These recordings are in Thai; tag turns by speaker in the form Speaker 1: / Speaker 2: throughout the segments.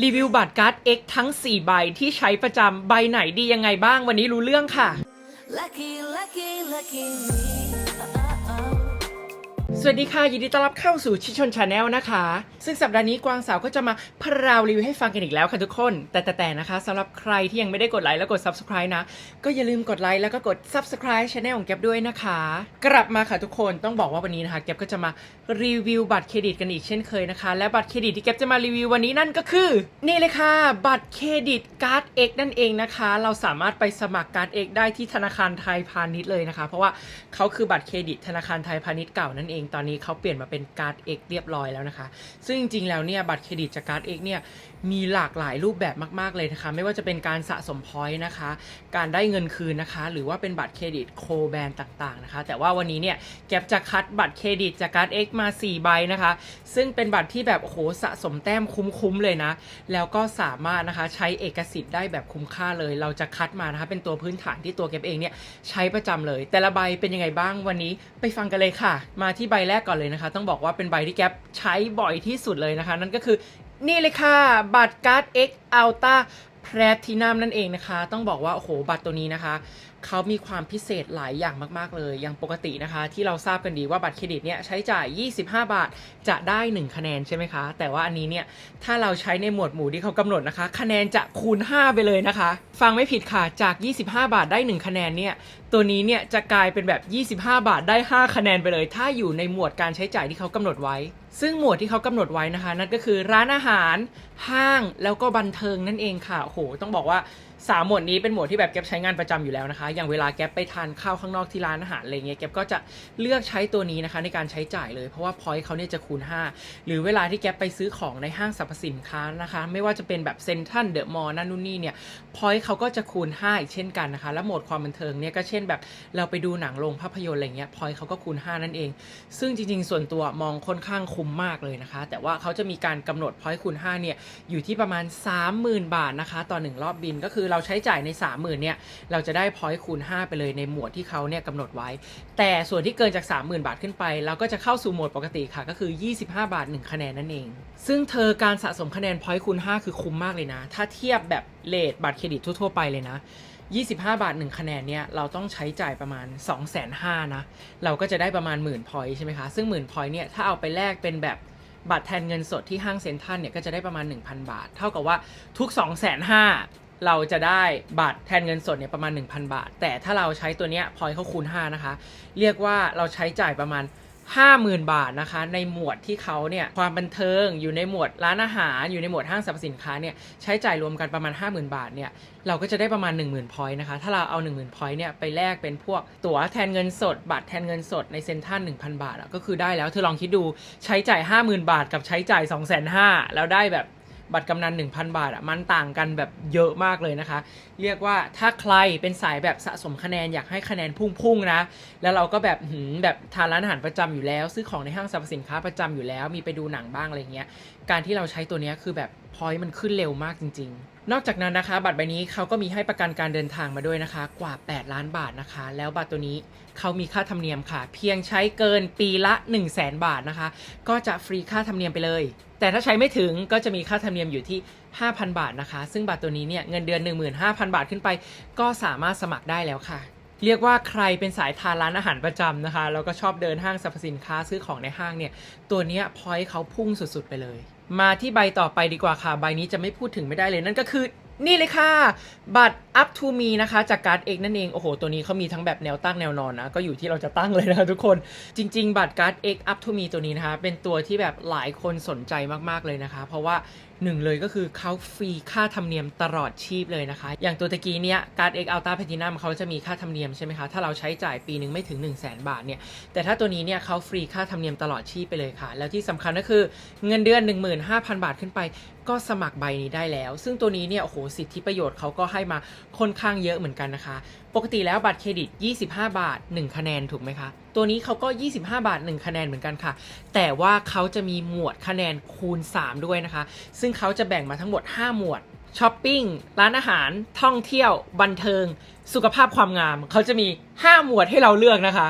Speaker 1: รีวิวบัตรการ์ด X ทั้ง 4 ใบที่ใช้ประจำใบไหนดียังไงบ้างวันนี้รู้เรื่องค่ะ
Speaker 2: Lucky, lucky, lucky me.
Speaker 1: สวัสดีค่ะ ยินดีต้อนรับเข้าสู่ชิชนชาแนลนะคะ ซึ่งสัปดาห์นี้กวางสาวก็จะมาพราวรีวิวให้ฟังกันอีกแล้วค่ะทุกคน แต่แต่แต่นะคะสำหรับใครที่ยังไม่ได้กดไลค์และกด subscribe นะ ก็อย่าลืมกดไลค์แล้วก็กด subscribe ช anel ของแก๊ปด้วยนะคะ กลับมาค่ะทุกคนต้องบอกว่าวันนี้นะคะแก๊ปก็จะมารีวิวบัตรเครดิตกันอีกเช่นเคยนะคะ และบัตรเครดิตที่แก๊ปจะมารีวิววันนี้นั่นก็คือ นี่เลยค่ะ บัตรเครดิตการ์ด X นั่นเองนะคะ เราสามารถไปสมัครการ์ด X ได้ที่ธนาคารไทยพาณิชย์เลยนะคะ เพราะว่าเขาคือบัตรเครดิตธนาคารไทยพาณิชย์เก่านั่นเองตอนนี้เขาเปลี่ยนมาเป็นการ์ด X เรียบร้อยแล้วนะคะ ซึ่งจริงๆแล้วเนี่ยบัตรเครดิตจากการ์ด X เนี่ย มีหลากหลายรูปแบบมากๆเลยนะคะ ไม่ว่าจะเป็นการสะสมพอยต์นะคะ การได้เงินคืนนะคะ หรือว่าเป็นบัตรเครดิตโคแบนต่างๆนะคะ แต่ว่าวันนี้เนี่ยแก็บจะคัดบัตรเครดิตจากการ์ด X มา 4 ใบนะคะ ซึ่งเป็นบัตรที่แบบโอ้โหสะสมแต้มคุ้มๆเลยนะ แล้วก็สามารถนะคะใช้เอกสิทธิ์ได้แบบคุ้มค่าเลย เราจะคัดมานะคะ เป็นตัวพื้นฐานที่ตัวเก็บเองเนี่ยใช้ประจำเลย แต่ละใบเป็นยังไงบ้างวันนี้ไปฟังกันเลยค่ะ มาที่ใบแรกก่อนเลยนะคะ ต้องบอกว่าเป็นใบที่แก๊ปใช้บ่อยที่สุดเลยนะคะ นั่นก็คือ นี่เลยค่ะ บัตรการ์ด X Ultra Platinum นั่นเองนะคะ ต้องบอกว่า โอ้โห บัตรตัวนี้นะคะ เขามีความพิเศษหลายอย่างมาก ๆ เลย อย่างปกตินะคะ ที่เราทราบกันดีว่าบัตรเครดิตเนี่ยใช้จ่าย 25 บาทจะได้ 1 คะแนนใช่ไหมคะ แต่ว่าอันนี้เนี่ยถ้าเราใช้ในหมวดหมู่ที่เขากำหนดนะคะ คะแนนจะคูณ 5 ไปเลยนะคะ ฟังไม่ผิดค่ะ จาก 25 บาทได้ 1 คะแนนเนี่ยตัวนี้เนี่ยจะกลายเป็นแบบ 25 บาทได้ 5 คะแนนไปเลย ถ้าอยู่ในหมวดการใช้จ่ายที่เขากำหนดไว้ ซึ่งหมวดที่เขากำหนดไว้นะคะ นั่นก็คือร้านอาหาร ห้างแล้วก็บันเทิงนั่นเองค่ะโหต้องบอกว่า สามหมวดนี้เป็นหมวดที่แบบแก๊ปใช้งานประจำอยู่แล้วนะคะ อย่างเวลาแก๊ปไปทานข้าวข้างนอกที่ร้านอาหารอะไรเงี้ยแก๊ปก็จะเลือกใช้ตัวนี้นะคะในการใช้จ่ายเลย เพราะว่าพอยต์เขาเนี่ยจะคูณ 5 หรือเวลาที่แก๊ปไปซื้อของในห้างสรรพสินค้านะคะ ไม่ว่าจะเป็นแบบเซ็นทรัลเดอะมอลล์นั่นนู่นนี่เนี่ยพอยต์เขาก็จะคูณ 5 อีกเช่นกันนะคะ และโหมดความบันเทิงเนี่ยก็เช่นแบบเราไปดูหนังโรงภาพยนตร์อะไรเงี้ยพอยต์เขาก็คูณ 5 นั่นเอง ซึ่งจริง ๆ ส่วนตัวมองค่อนข้างคุ้มมากเลยนะคะ แต่ว่าเขาจะมีการกำหนดพอยต์คูณ5เนี่ยอยู่ที่ประมาณ 30,000 บาทนะคะต่อ1รอบบินก็คือเราใช้จ่ายใน 30,000เนี่ยเราจะได้พอยต์คูณ 5 ไปเลยในหมวดที่เขาเนี่ยกำหนดไว้ แต่ส่วนที่เกินจาก 30,000 บาทขึ้นไป เราก็จะเข้าสู่โหมดปกติค่ะก็คือ 25 บาท 1 คะแนนนั่นเอง ซึ่งเธอการสะสมคะแนนพอยต์คูณ 5 คือคุ้มมากเลยนะ ถ้าเทียบแบบเลทบัตรเครดิตทั่วๆไปเลยนะ25 บาท 1 คะแนนเนี่ยเราต้องใช้จ่ายประมาณ 2 5 0 0 0นะเราก็จะได้ประมาณหมื่นพอยต์ใช่ไหมคะซึ่งหมื่นพอยต์เนี่ยถ้าเอาไปแลกเป็นแบบบัตรแทนเงินสดที่ห้างเซ็นทรัลเนี่ยก็จะได้ประมาณ 1,000 บาท เท่ากับว่าทุก 2 5 0 0 0 เราจะได้บัตรแทนเงินสดเนี่ยประมาณ 1,000 บาท แต่ถ้าเราใช้ตัวเนี้ยพอยต์เขาคูณ 5 นะคะ เรียกว่าเราใช้จ่ายประมาณ 50,000 บาทนะคะ ในหมวดที่เขาเนี่ยความบันเทิงอยู่ในหมวดร้านอาหาร อยู่ในหมวดห้างสรรพสินค้าเนี่ยใช้จ่ายรวมกันประมาณ 50,000 บาทเนี่ยเราก็จะได้ประมาณ 10,000พอยต์นะคะ ถ้าเราเอา 10,000พอยต์เนี่ยไปแลกเป็นพวกตั๋วแทนเงินสด บัตรแทนเงินสดในเซ็นทรัล1,000 บาทก็คือได้แล้วเธอลองคิดดูใช้จ่าย 50,000 บาทกับใช้จ่าย 2,500 0แล้วได้แบบ บัตรกำนัน 1,000 บาทอะมันต่างกันแบบเยอะมากเลยนะคะ เรียกว่าถ้าใครเป็นสายแบบสะสมคะแนนอยากให้คะแนนพุ่งๆนะ แล้วเราก็แบบหืมแบบทานร้านอาหารประจำอยู่แล้ว ซื้อของในห้างสรรพสินค้าประจำอยู่แล้ว มีไปดูหนังบ้างอะไรเงี้ย การที่เราใช้ตัวนี้คือแบบพอยต์มันขึ้นเร็วมากจริง ๆ นอกจากนั้นนะคะ บัตรใบนี้เขาก็มีให้ประกันการเดินทางมาด้วยนะคะ กว่า 8 ล้านบาทนะคะ แล้วบัตรตัวนี้เขามีค่าธรรมเนียมค่ะ เพียงใช้เกินปีละ 1 0 0 0 0แบาทนะคะ ก็จะฟรีค่าธรรมเนียมไปเลย แต่ถ้าใช้ไม่ถึงก็จะมีค่าธรรมเนียมอยู่ที่ 5,000 บาทนะคะ ซึ่งบัตรตัวนี้เนี่ยเงินเดือน 15,000 บาทขึ้นไป ก็สามารถสมัครได้แล้วค่ะเรียกว่าใครเป็นสายทานร้านอาหารประจำนะคะ แล้วก็ชอบเดินห้างสรรพสินค้าซื้อของในห้างเนี่ย ตัวเนี้ยพอยต์เขาพุ่งสุดๆไปเลย มาที่ใบต่อไปดีกว่าค่ะ ใบนี้จะไม่พูดถึงไม่ได้เลยนั่นก็คือนี่เลยค่ะ บัตร up to me นะคะ จากการ์ดเอกนั่นเอง โอ้โห ตัวนี้เขามีทั้งแบบแนวตั้งแนวนอนนะ ก็อยู่ที่เราจะตั้งเลยนะคะทุกคน จริง ๆ บัตรการ์ดเอก up to me ตัวนี้นะคะ เป็นตัวที่แบบหลายคนสนใจมากๆเลยนะคะ เพราะว่า หนึ่งเลยก็คือเขาฟรีค่าธรรมเนียมตลอดชีพเลยนะคะ อย่างตัวตะกี้เนี้ยการ์ดเอกอัลต้าแพทินัมเขาจะมีค่าธรรมเนียมใช่ไหมคะ ถ้าเราใช้จ่ายปีหนึ่งไม่ถึง 1 0 0 0 0แบาทเนี่ย แต่ถ้าตัวนี้เนี่ยเขาฟรีค่าธรรมเนียมตลอดชีพไปเลยค่ะ แล้วที่สำคัญก็คือเงินเดือน 15,000 บาทขึ้นไป ก็สมัครใบนี้ได้แล้ว ซึ่งตัวนี้เนี่ยโอ้โหสิทธิประโยชน์เขาก็ให้มาค่อนข้างเยอะเหมือนกันนะคะ ปกติแล้วบัตรเครดิต 25 บาท 1 คะแนนถูกไหมคะตัวนี้เขาก็ 25 บาท 1 คะแนนเหมือนกันค่ะ แต่ว่าเขาจะมีหมวดคะแนนคูณ 3 ด้วยนะคะ ซึ่งเขาจะแบ่งมาทั้งหมด 5 หมวดช้อปปิ้งร้านอาหารท่องเที่ยวบันเทิง สุขภาพความงามเขาจะมี 5 หมวดให้เราเลือกนะคะ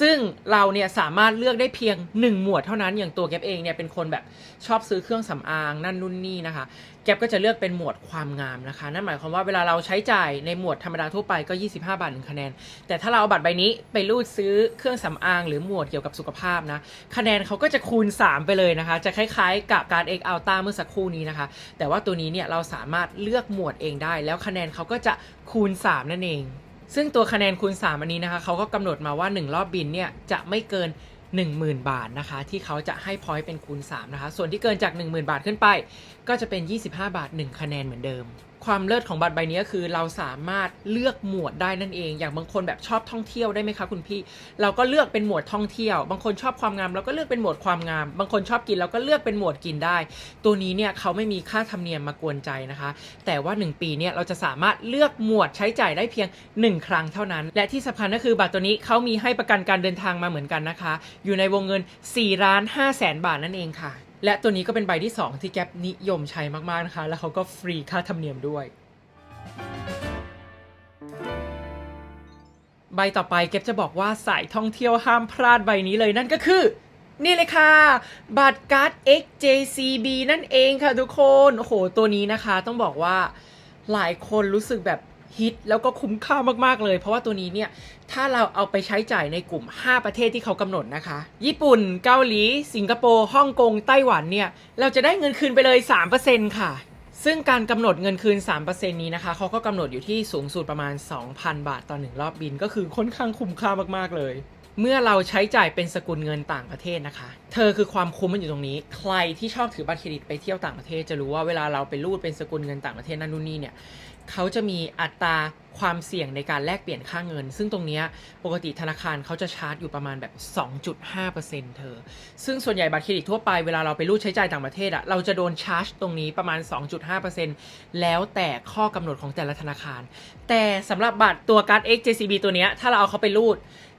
Speaker 1: ซึ่งเราเนี่ยสามารถเลือกได้เพียง 1 หมวดเท่านั้นอย่างตัวแก๊ปเองเนี่ยเป็นคนแบบชอบซื้อเครื่องสำอางนั่นนู่นนี่นะคะ แก๊ปก็จะเลือกเป็นหมวดความงามนะคะ นั่นหมายความว่าเวลาเราใช้จ่ายในหมวดธรรมดาทั่วไปก็ 25 บาทหนึ่งคะแนน แต่ถ้าเราเอาบัตรใบนี้ไปรูดซื้อเครื่องสำอาง หรือหมวดเกี่ยวกับสุขภาพนะคะแนนเขาก็จะคูณ 3 ไปเลยนะคะ จะคล้ายๆ กับการ X Ultra เมื่อสักครู่นี้นะคะ แต่ว่าตัวนี้เนี่ยเราสามารถเลือกหมวดเองได้ แล้วคะแนนเขาก็จะ คูณ 3 นั่นเอง ซึ่งตัวคะแนนคูณ 3 อันนี้นะคะเขาก็กำหนดมาว่า 1 รอบบินเนี่ยจะไม่เกิน 10,000 บาทนะคะ ที่เขาจะให้พอยต์เป็นคูณ 3 นะคะ ส่วนที่เกินจาก 10,000 บาทขึ้นไป ก็จะเป็น 25 บาท 1 คะแนนเหมือนเดิม ความเลิศของบัตรใบนี้ก็คือเราสามารถเลือกหมวดได้นั่นเอง อย่างบางคนแบบชอบท่องเที่ยวได้ไหมคะคุณพี่ เราก็เลือกเป็นหมวดท่องเที่ยว บางคนชอบความงามเราก็เลือกเป็นหมวดความงาม บางคนชอบกินเราก็เลือกเป็นหมวดกินได้ ตัวนี้เนี่ยเขาไม่มีค่าธรรมเนียมมากวนใจนะคะ แต่ว่า 1 ปีเนี่ยเราจะสามารถเลือกหมวดใช้จ่ายได้เพียง 1 ครั้งเท่านั้น และที่สำคัญก็คือบัตรตัวนี้เขามีให้ประกันการเดินทางมาเหมือนกันนะคะ อยู่ในวงเงิน4ล้าน5แสนบาทนั่นเองค่ะ และตัวนี้ก็เป็นใบที่ 2 ที่แก๊ปนิยมใช้มากๆนะคะ แล้วเขาก็ฟรีค่าธรรมเนียมด้วย ใบต่อไปเก็บจะบอกว่าสายท่องเที่ยวห้ามพลาดใบนี้เลยนั่นก็คือ นี่เลยค่ะ บัตรการ์ด XJCB นั่นเองค่ะทุกคน โอ้โห ตัวนี้นะคะต้องบอกว่าหลายคนรู้สึกแบบ ฮิตแล้วก็คุ้มค่ามากๆเลย เพราะว่าตัวนี้เนี่ย ถ้าเราเอาไปใช้จ่ายในกลุ่ม 5 ประเทศที่เขากำหนดนะคะ ญี่ปุ่น เกาหลี สิงคโปร์ฮ่องกงไต้หวันเนี่ย เราจะได้เงินคืนไปเลย 3%ค่ะซึ่งการกำหนดเงินคืน 3%นี้นะคะ เขาก็กำหนดอยู่ที่สูงสุดประมาณ 2,000 บาทต่อหนึ่งรอบบิน ก็คือค่อนข้างคุ้มค่ามาก ๆ เลย เมื่อเราใช้จ่ายเป็นสกุลเงินต่างประเทศนะคะ เธอคือความคุ้มมันอยู่ตรงนี้ ใครที่ชอบถือบัตรเครดิตไปเที่ยวต่างประเทศ จะรู้ว่าเวลาเราไปรูดเป็นสกุลเงินต่างประเทศนั่นนู่นนี่เนี่ย เขาจะมีอัตราความเสี่ยงในการแลกเปลี่ยนค่าเงิน ซึ่งตรงนี้ปกติธนาคารเขาจะชาร์จอยู่ประมาณแบบ 2.5%เธอ ซึ่งส่วนใหญ่บัตรเครดิตทั่วไปเวลาเราไปรูดใช้จ่ายต่างประเทศอะเราจะโดนชาร์จตรงนี้ประมาณ 2.5%แล้วแต่ข้อกำหนดของแต่ละธนาคาร แต่สำหรับบัตรตัวการ์ด XJCB ตัวนี้ถ้าเราเอาเขาไปรูด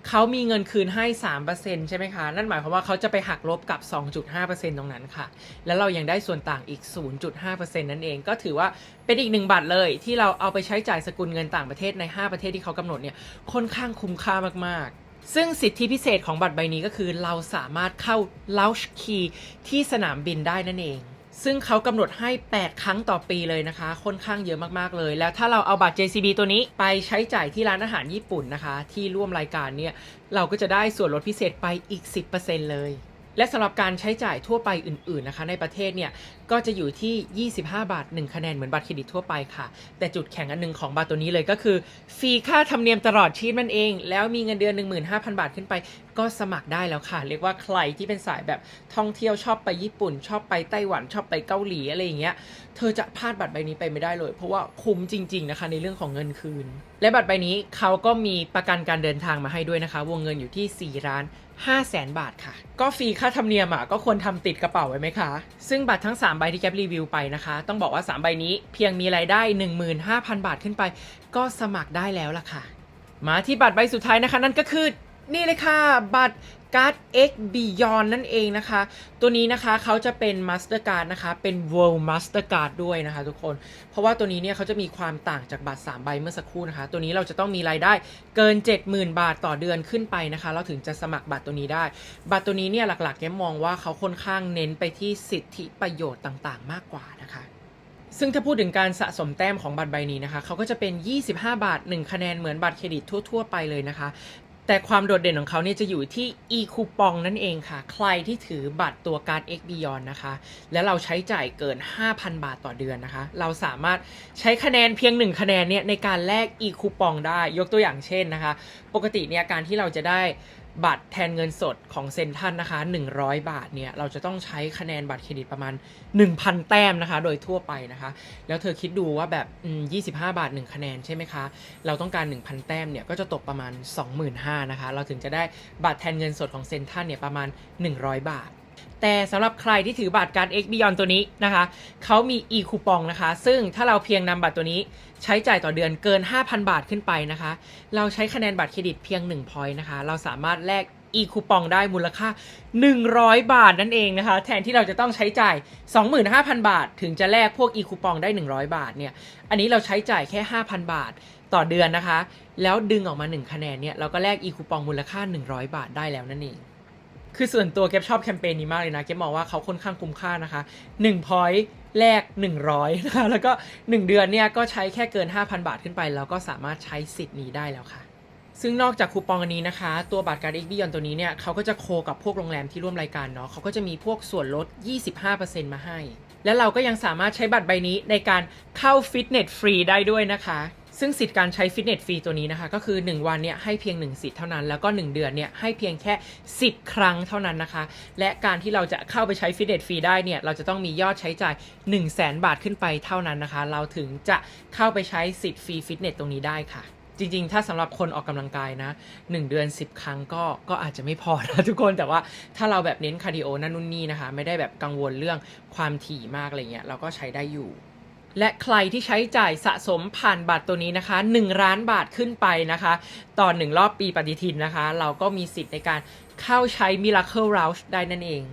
Speaker 1: เขามีเงินคืนให้ 3%ใช่ไหมคะ นั่นหมายความว่าเขาจะไปหักลบกับ 2.5%ตรงนั้นค่ะ แล้วเรายังได้ส่วนต่างอีก 0.5%นั่นเอง ก็ถือว่าเป็นอีกหนึ่งบัตรเลยที่เราเอาไปใช้จ่ายสกุลเงินต่างประเทศใน 5 ประเทศที่เขากำหนดเนี่ยค่อนข้างคุ้มค่ามากๆซึ่งสิทธิพิเศษของบัตรใบนี้ก็คือเราสามารถเข้า Launch Key ที่สนามบินได้นั่นเอง ซึ่งเขากำหนดให้ 8 ครั้งต่อปีเลยนะคะ ค่อนข้างเยอะมาก ๆ เลย แล้วถ้าเราเอาบัตร JCB ตัวนี้ไปใช้จ่ายที่ร้านอาหารญี่ปุ่นนะคะ ที่ร่วมรายการเนี่ย เราก็จะได้ส่วนลดพิเศษไปอีก 10%เลย และสำหรับการใช้จ่ายทั่วไปอื่น ๆ นะคะ ในประเทศเนี่ย ก็จะอยู่ที่ 25 บาท 1 คะแนนเหมือนบัตรเครดิตทั่วไปค่ะ แต่จุดแข็งอันหนึงของบัตรตัวนี้เลยก็คือฟรีค่าธรรมเนียมตลอดชีพมันเอง แล้วมีเงินเดือน 15,000 บาทขึ้นไป ก็สมัครได้แล้วค่ะ เรียกว่าใครที่เป็นสายแบบท่องเที่ยวชอบไปญี่ปุ่น ชอบไปไต้หวันชอบไปเกาหลีอะไรอย่างเงี้ยเธอจะพลาดบัตรใบนี้ไปไม่ได้เลย เพราะว่าคุ้มจริง ๆ นะคะ ในเรื่องของเงินคืน และบัตรใบนี้เขาก็มีประกันการเดินทางมาให้ด้วยนะคะ วงเงินอยู่ที่4ล้าน5แสนบาทค่ะ ก็ฟรีค่าธรรมเนียมอะก็ควรทำติดกระเป๋าไว้ไหมคะ ซึ่งบัตรทั้ง 3 ใบที่แกปรีวิวไปนะคะ ต้องบอกว่า 3 ใบนี้เพียงมีรายได้ 15,000 บาทขึ้นไป ก็สมัครได้แล้วล่ะค่ะ มาที่บัตรใบสุดท้ายนะคะ นั่นก็คือ นี่เลยค่ะ บัตรการ์ด X Beyond นั่นเองนะคะ ตัวนี้นะคะเขาจะเป็น Mastercard นะคะ เป็น World Mastercard ด้วยนะคะทุกคน เพราะว่าตัวนี้เนี่ยเขาจะมีความต่างจากบัตร 3 ใบเมื่อสักครู่นะคะ ตัวนี้เราจะต้องมีรายได้เกิน 70,000 บาทต่อเดือนขึ้นไปนะคะ เราถึงจะสมัครบัตรตัวนี้ได้ บัตรตัวนี้เนี่ยหลักๆแกมองว่าเขาค่อนข้างเน้นไปที่สิทธิประโยชน์ต่างๆ มากกว่านะคะซึ่งถ้าพูดถึงการสะสมแต้มของบัตรใบนี้นะคะ เขาก็จะเป็น 25 บาท 1 คะแนนเหมือนบัตรเครดิตทั่ว ๆ ไปเลยนะคะ แต่ความโดดเด่นของเขาเนี่ยจะอยู่ที่ e คูปองนั่นเองค่ะ ใครที่ถือบัตรตัวการ X Beyond นะคะ แล้วเราใช้จ่ายเกิน 5,000 บาทต่อเดือนนะคะ เราสามารถใช้คะแนนเพียง 1 คะแนนเนี่ยในการแลก e คูปองได้ ยกตัวอย่างเช่นนะคะ ปกติเนี่ยการที่เราจะได้ บัตรแทนเงินสดของเซ็นทันนะคะ 100 บาทเนี่ย เราจะต้องใช้คะแนนบัตรเครดิตประมาณ 1,000 แต้มนะคะ โดยทั่วไปนะคะ แล้วเธอคิดดูว่าแบบ25 บาท 1 คะแนนใช่ไหมคะ เราต้องการ 1,000 แต้มเนี่ย ก็จะตกประมาณ 25,000นะคะ เราถึงจะได้บัตรแทนเงินสดของเซ็นทันเนี่ยประมาณ 100 บาท แต่สำหรับใครที่ถือบัตรการ X Beyond ตัวนี้นะคะ เขามี e คูปองนะคะ ซึ่งถ้าเราเพียงนำบัตรตัวนี้ใช้จ่ายต่อเดือนเกิน 5,000 บาทขึ้นไปนะคะ เราใช้คะแนนบัตรเครดิตเพียง1 point นะคะ เราสามารถแลก e คูปองได้มูลค่า 100 บาทนั่นเองนะคะ แทนที่เราจะต้องใช้จ่าย 25,000 บาท ถึงจะแลกพวก e คูปองได้ 100 บาทเนี่ย อันนี้เราใช้จ่ายแค่ 5,000 บาทต่อเดือนนะคะ แล้วดึงออกมา 1 คะแนนเนี่ย เราก็แลก e คูปองมูลค่า 100 บาทได้แล้วนั่นเอง คือส่วนตัวเก็บชอบแคมเปญนี้มากเลยนะ เก็บมองว่าเขาค่อนข้างคุ้มค่านะคะ1 point แลก100นะคะแล้วก็ 1 เดือนเนี่ยก็ใช้แค่เกิน 5,000 บาทขึ้นไป แล้วก็สามารถใช้สิทธิ์นี้ได้แล้วค่ะ ซึ่งนอกจากคูปองอันนี้นะคะ ตัวบัตรการ์ด x b ยอนตัวนี้เนี่ยเขาก็จะโคกับพวกโรงแรมที่ร่วมรายการเนาะเขาก็จะมีพวกส่วนลด 25%มาให้ และเราก็ยังสามารถใช้บัตรใบนี้ในการเข้าฟิตเนสฟรีได้ด้วยนะคะ ซึ่งสิทธิ์การใช้ฟิตเนสฟรีตัวนี้นะคะ ก็คือ 1 วันเนี่ยให้เพียง 1 สิทธิ์เท่านั้น แล้วก็ 1 เดือนเนี่ยให้เพียงแค่ 10 ครั้งเท่านั้นนะคะ และการที่เราจะเข้าไปใช้ฟิตเนสฟรีได้เนี่ยเราจะต้องมียอดใช้จ่าย 1 0 0 0 0แบาทขึ้นไปเท่านั้นนะคะ เราถึงจะเข้าไปใช้สิทธิ์ฟรีฟิตเนสตรงนี้ได้ค่ะจริงๆ ถ้าสำหรับคนออกกำลังกายนะ 1 เดือน 10 ครั้งก็ก็อาจจะไม่พอนะทุกคนแต่ว่าถ้าเราแบบเน้นคาร์ดิโอนั่นนู่นนี่นะคะ ไม่ได้แบบกังวลเรื่องความถี่มากอะไรเงี้ยเราก็ใช้ได้อยู่ และใครที่ใช้จ่ายสะสมผ่านบัตรตัวนี้นะคะ1ล้านบาทขึ้นไปนะคะ ต่อ1รอบปีปฏิทินนะคะ เราก็มีสิทธิ์ในการเข้าใช้ Miracle Lounge ได้นั่นเอง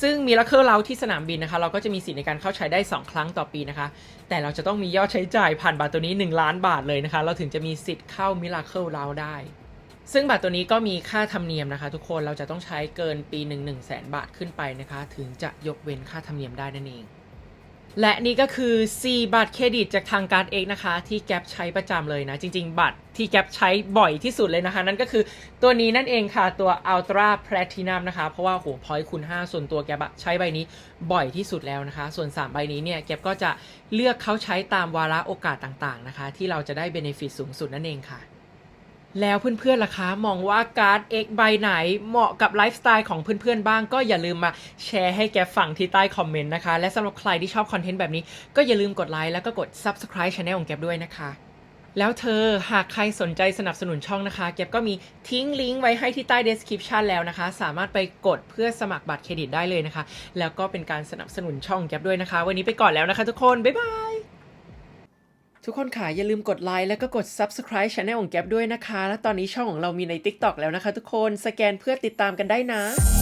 Speaker 1: ซึ่ง Miracle Lounge ที่สนามบินนะคะ เราก็จะมีสิทธิ์ในการเข้าใช้ได้ 2 ครั้งต่อปีนะคะ แต่เราจะต้องมียอดใช้จ่ายผ่านบัตรตัวนี้ 1 ล้านบาทเลยนะคะ เราถึงจะมีสิทธิ์เข้า Miracle Lounge ได้ซึ่งบัตรตัวนี้ก็มีค่าธรรมเนียมนะคะ ทุกคนเราจะต้องใช้เกินปีหนึ่ง1 0 0 0 0แสนบาทขึ้นไปนะคะ ถึงจะยกเว้นค่าธรรมเนียมได้นั่นเอง และนี่ก็คือ C บัตรเครดิตจากทางการเอกนะคะ ที่แก๊ปใช้ประจำเลยนะ จริง ๆ บัตรที่แก๊ปใช้บ่อยที่สุดเลยนะคะ นั่นก็คือตัวนี้นั่นเองค่ะ ตัว Ultra Platinum นะคะ เพราะว่าโหพอยคูณ5 ส่วนตัวแก๊ปใช้ใบนี้บ่อยที่สุดแล้วนะคะ ส่วน 3 ใบนี้เนี่ยแก๊ปก็จะเลือกเขาใช้ตามวาระโอกาสต่างๆนะคะ ที่เราจะได้เบนฟิตสูงสุดนั่นเองค่ะ แล้วเพื่อนๆล่ะคะมองว่าการ์ด X ใบไหนเหมาะกับไลฟ์สไตล์ของเพื่อนๆบ้าง ก็อย่าลืมมาแชร์ให้แกฟังที่ใต้คอมเมนต์นะคะ และสำหรับใครที่ชอบคอนเทนต์แบบนี้ ก็อย่าลืมกดไลค์แล้วก็กด Subscribe Channel ของแกด้วยนะคะแล้วเธอหากใครสนใจสนับสนุนช่องนะคะแกก็มีทิ้งลิงก์ไว้ให้ที่ใต้ description แล้วนะคะ สามารถไปกดเพื่อสมัครบัตรเครดิตได้เลยนะคะ แล้วก็เป็นการสนับสนุนช่องแกด้วยนะคะ วันนี้ไปก่อนแล้วนะคะทุกคน บ๊ายบาย ทุกคนค่ะอย่าลืมกดไลค์แล้วก็กด Subscribe Channel ของแก๊ปด้วยนะคะ และตอนนี้ช่องของเรามีใน TikTok แล้วนะคะทุกคนสแกนเพื่อติดตามกันได้นะ